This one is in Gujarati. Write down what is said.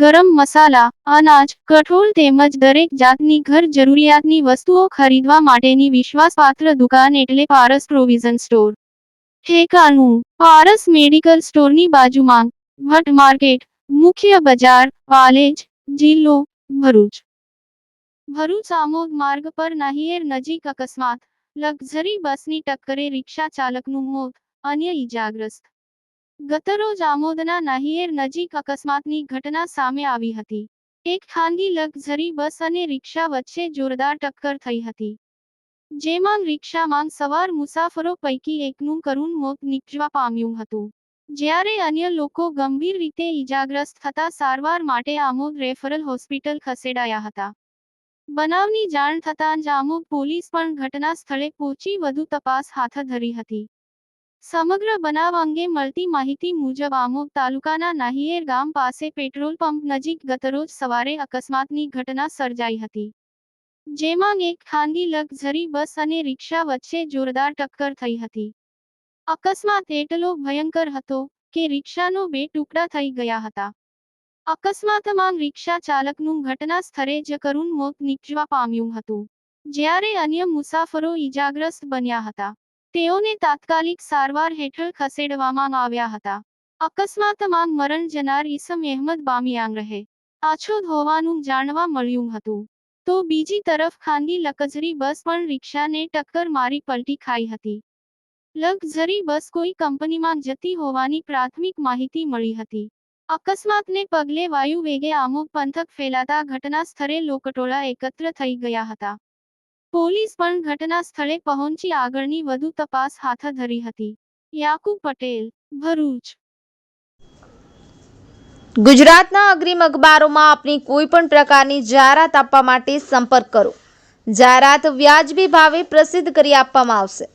ગરમ મસાલા, અનાજ, કઠોળ તેમજ દરેક જાતની ઘર જરૂરિયાતની વસ્તુઓ ખરીદવા માટેની વિશ્વાસપાત્ર દુકાન એટલે પારસ પ્રોવિઝન સ્ટોર. ઠેકાણું, પારસ મેડિકલ સ્ટોરની બાજુમાં, ભટ્ટ માર્કેટ, મુખ્ય બજાર, પાલેજ, જિલ્લો, ભરૂચ. ભરૂચ આમોદ માર્ગ પર નાહિયેર નજીક અકસ્માત, લક્ઝરી બસની ટક્કરે રિક્ષા ચાલકનું મોત, અન્ય ઈજાગ્રસ્ત. ગતરોજ આમોદના નાહિયેર નજીક અકસ્માતની ઘટના સામે આવી હતી. એક ખાનગી લક્ઝરી બસ અને રિક્ષા વચ્ચે જોરદાર ટક્કર થઈ હતી. જેમાં રિક્ષામાં સવાર મુસાફરો પૈકી એકનું કરુણ મોત નીપજવા પામ્યું હતું. જ્યારે અન્ય લોકો ગંભીર રીતે ઈજાગ્રસ્ત થતા સારવાર માટે આમોદ રેફરલ હોસ્પિટલ ખસેડાયા હતા. બનાવની જાણ થતાં જ આમોદ પોલીસ પણ ઘટના સ્થળે પહોંચી વધુ તપાસ હાથ ધરી હતી. સમગ્ર બનાવ અંગે મળતી માહિતી મુજબ આમોદ તાલુકાના નાહિયેર ગામ પાસે પેટ્રોલ પંપ નજીક ગતરોજ સવારે અકસ્માતની ઘટના સર્જાઈ હતી. જેમાં એક ખાનગી લક્ઝરી બસ અને રિક્ષા વચ્ચે જોરદાર ટક્કર થઈ હતી. અકસ્માત એટલો ભયંકર હતો કે રિક્ષાનો બે ટુકડા થઈ ગયા હતા. અકસ્માતમાં રિક્ષા ચાલકનું ઘટના સ્થળે જ કરુણ મોત નીપજવા પામ્યું હતું. જ્યારે અન્ય મુસાફરો ઈજાગ્રસ્ત બન્યા હતા. તેઓને તાત્કાલિક સારવાર હેઠળ ખસેડવામાં આવ્યા હતા. અકસ્માતમાં મરણ જનાર ઈસમ અહેમદ બામિયાંગ રહે. આછોદ હોવાનું જાણવા મળ્યું હતું. તો બીજી તરફ ખાનગી લકઝરી બસ પણ રિક્ષાને ટક્કર મારી પલટી ખાઈ હતી. લક્ઝરી બસ કોઈ કંપનીમાં જતી હોવાની પ્રાથમિક માહિતી મળી હતી. અકસ્માતને પગલે વાયુ વેગે આમોદ પંથક ફેલાતા ઘટના સ્થળે લોકટોળા એકત્ર થઈ ગયા હતા. પોલીસ પણ ઘટના સ્થળે પહોંચી આગળની વધુ તપાસ હાથ ધરી હતી. યાકુબ પટેલ, ભરૂચ. ગુજરાતના અગ્રીમ અખબારોમાં આપની કોઈ પણ પ્રકારની જાહેરાત આપવા માટે સંપર્ક કરો. જાહેરાત વ્યાજબી ભાવે પ્રસિદ્ધ કરી આપવામાં આવશે.